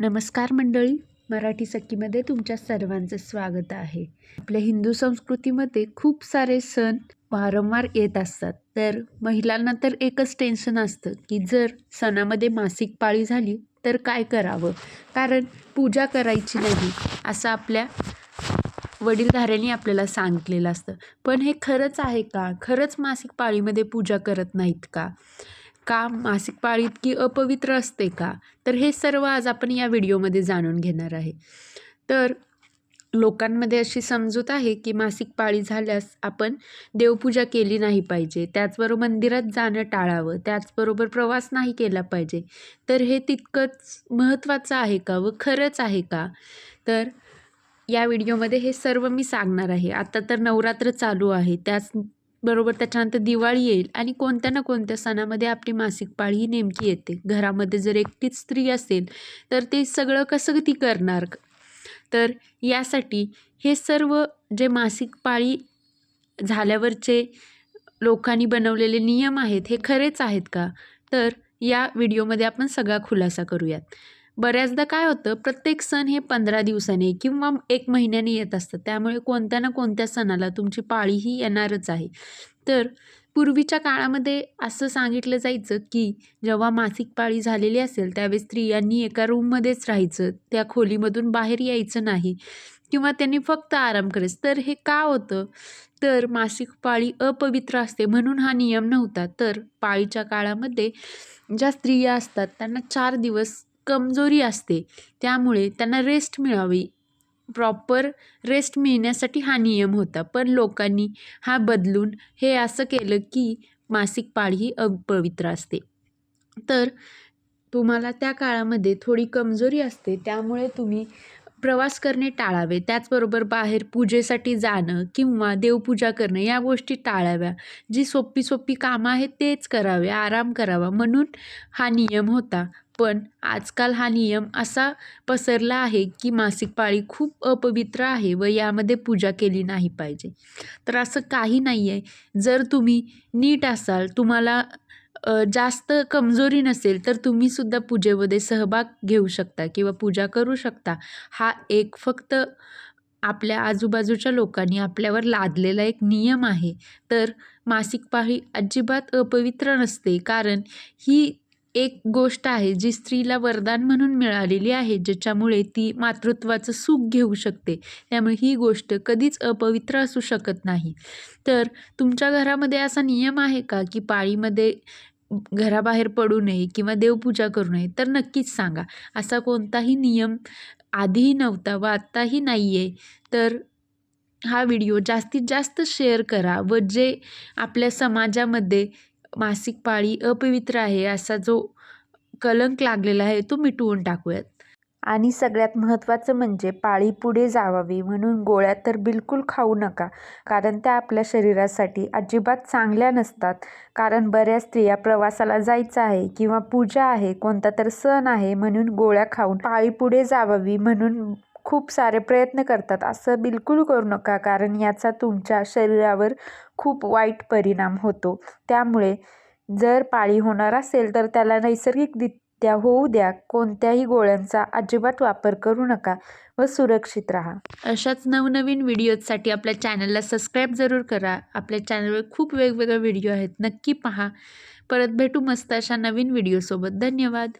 नमस्कार मंडळी मराठी सखीमध्ये तुमच्या सर्वांचं स्वागत आहे. आपल्या हिंदू संस्कृतीमध्ये खूप सारे सण वारंवार येत असतात. तर महिलांना तर एकच टेन्शन असतं की जर सणामध्ये मासिक पाळी झाली तर काय करावं? कारण पूजा करायची नाही असं आपल्या वडीलधाऱ्यांनी आपल्याला सांगितलेलं असतं. पण हे खरंच आहे का? खरंच मासिक पाळीमध्ये पूजा करत नाहीत का? का मासिक पाळी इतकी अपवित्र असते का? तर हे सर्व आज आपण या व्हिडिओमध्ये जाणून घेणार आहे. तर लोकांमध्ये अशी समजूत आहे की मासिक पाळी झाल्यास आपण देवपूजा केली नाही पाहिजे. त्याचबरोबर मंदिरात जाणं टाळावं. त्याचबरोबर प्रवास नाही केला पाहिजे. तर हे तितकंच महत्त्वाचं आहे का व खरंच आहे का? तर या व्हिडिओमध्ये हे सर्व मी सांगणार आहे. आता तर नवरात्र चालू आहे. त्याच बरोबर त्याच्यानंतर दिवाळी येईल आणि कोणत्या ना कोणत्या सणामध्ये आपली मासिक पाळी ही नेमकी येते. घरामध्ये जर एकटीच स्त्री असेल तर ते सगळं कसं ती करणार? तर यासाठी हे सर्व जे मासिक पाळी झाल्यावरचे लोकांनी बनवलेले नियम आहेत हे खरेच आहेत का? तर या व्हिडिओमध्ये आपण सगळा खुलासा करूयात. बऱ्याचदा काय होतं प्रत्येक सण हे पंधरा दिवसाने किंवा एक महिन्याने येत असतं त्यामुळे कोणत्या ना कोणत्या सणाला तुमची पाळी ही येणारच आहे. तर पूर्वीच्या काळामध्ये असं सांगितलं जायचं की जेव्हा मासिक पाळी झालेली असेल त्यावेळेस स्त्रियांनी एका रूममध्येच राहायचं त्या खोलीमधून बाहेर यायचं नाही किंवा त्यांनी फक्त आराम करायचं. तर हे का होतं? तर मासिक पाळी अपवित्र असते म्हणून हा नियम नव्हता. तर पाळीच्या काळामध्ये ज्या स्त्रिया असतात त्यांना चार दिवस कमजोरी असते. त्यामुळे त्यांना रेस्ट मिळावी. प्रॉपर रेस्ट मिळण्यासाठी हा नियम होता. पण लोकांनी हा बदलून हे असं केलं की मासिक पाळी ही अपवित्र असते. तर तुम्हाला त्या काळामध्ये थोडी कमजोरी असते. त्यामुळे तुम्ही प्रवास करणे टाळावे. त्याचबरोबर बाहेर पूजेसाठी जाणं किंवा देवपूजा करणं या गोष्टी टाळाव्या. जी सोपी सोपी कामं आहेत तेच करावे. आराम करावा. म्हणून हा नियम होता. पण आजकाल हा नियम असा पसरला आहे की मासिक पाळी खूप अपवित्र आहे व यामध्ये पूजा केली नाही पाहिजे. तर असं काही नाही आहे जर तुम्ही नीट असाल तुम्हाला जास्त कमजोरी नसेल तर तुम्हीसुद्धा पूजेमध्ये सहभाग घेऊ शकता किंवा पूजा करू शकता. हा एक फक्त आपल्या आजूबाजूच्या लोकांनी आपल्यावर लादलेला एक नियम आहे. तर मासिक पाळी अजिबात अपवित्र नसते. कारण ही एक गोष्ट आहे जी स्त्रीला वरदान म्हणून मिळालेली आहे ज्याच्यामुळे ती मातृत्वाचं सुख घेऊ शकते. त्यामुळे ही गोष्ट कधीच अपवित्र असू शकत नाही. तर तुमच्या घरामध्ये असा नियम आहे का की पाळीमध्ये घराबाहेर पडू नये किंवा देवपूजा करू नये? तर नक्कीच सांगा. असा कोणताही नियम आधीही नव्हता व आत्ताही नाही आहे तर हा व्हिडिओ जास्तीत जास्त शेअर करा व जे आपल्या समाजामध्ये मासिक पाळी अपवित्र आहे असा जो कलंक लागलेला आहे तो मिटवून टाकूयात. आणि सगळ्यात महत्त्वाचं म्हणजे पाळी पुढे जावावी म्हणून गोळ्या तर बिलकुल खाऊ नका कारण त्या आपल्या शरीरासाठी अजिबात चांगल्या नसतात. कारण बऱ्याच स्त्रिया प्रवासाला जायचं आहे किंवा पूजा आहे कोणता तर सण आहे म्हणून गोळ्या खाऊन पाळी पुढे जावावी म्हणून खूप सारे प्रयत्न करतात. असं बिलकुल करू नका कारण याचा तुमच्या शरीरावर खूप वाईट परिणाम होतो. त्यामुळे जर पाळी होणार असेल तर त्याला नैसर्गिकरित्या होऊ द्या. कोणत्याही गोळ्यांचा अजिबात वापर करू नका व सुरक्षित राहा. अशाच नवनवीन व्हिडिओजसाठी आपल्या चॅनलला सबस्क्राईब जरूर करा. आपल्या चॅनलवर खूप वेगवेगळे व्हिडिओ आहेत. नक्की पहा. परत भेटू मस्त अशा नवीन व्हिडिओसोबत. धन्यवाद.